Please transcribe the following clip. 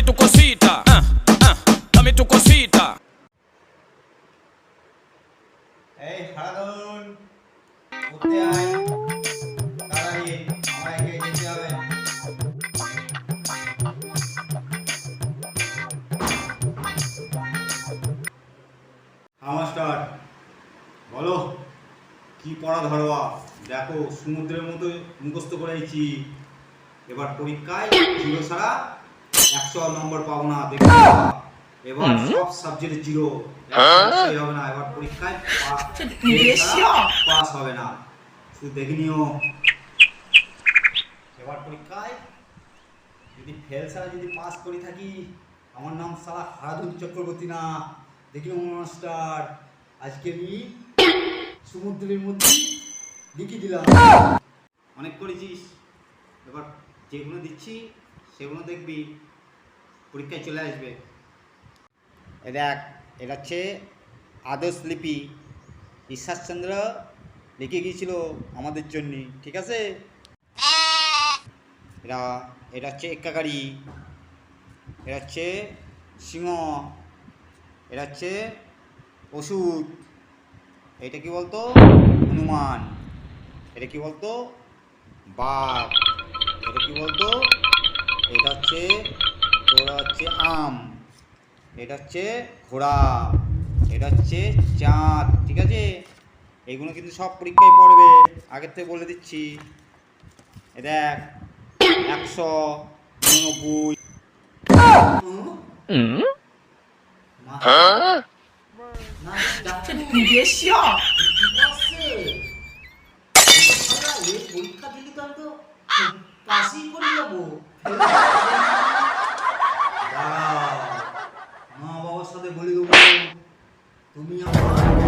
dame tu cosita, ah, ah, dame tu cosita. এই হারাদন উঠতে আয়। তাড়াতাড়ি আমার এগিয়ে যেতে হবে। মাস্টার বলো কি পড়া ধরোয়া? দেখো সমুদ্রের মতো মুখস্থ করেছি। এবার পরীক্ষায় জিরো ছাড়া একশো নম্বর পাবো না এবার সব সাবজেক্টে জিরো হবে না এবার পরীক্ষায় পাস হবে না। শুধু দেখে নিও। এবার পরীক্ষায় যদি ফেল ছাড়া যদি পাস করে থাকি আমার নাম সালা হারাধন চক্রবর্তী না। দেখি মাস্টার আজকে আমি সমুদ্রের মধ্যে লিখে দিলাম। অনেক করেছিস। এবার যেগুলো দিচ্ছি সেগুলো দেখবি। পরীক্ষায় চলে আসবে। দেখ, এটা হচ্ছে আদর্শ লিপি। ঈশ্বরচন্দ্র লিখে গিয়েছিল আমাদের জন্য, ঠিক আছে? এটা এটা হচ্ছে এক্কাকারি এটা হচ্ছে সিংহ। এটা হচ্ছে ওষুধ এটা কি বলতো? হনুমান। এটা কি বলতো? বাঘ। এটা কি বলতো? এটা হচ্ছে হচ্ছে আম। এটা হচ্ছে ঘোড়া। এটা হচ্ছে চাঁদ, ঠিক আছে? এগুলো কিন্তু সব পরীক্ষায় পড়বে। আগের থেকে বলে দিচ্ছি। এ দেখ, একশো উননব্বই পরীক্ষা দিলি তো আমি তো পাসই করে যাব। your mind.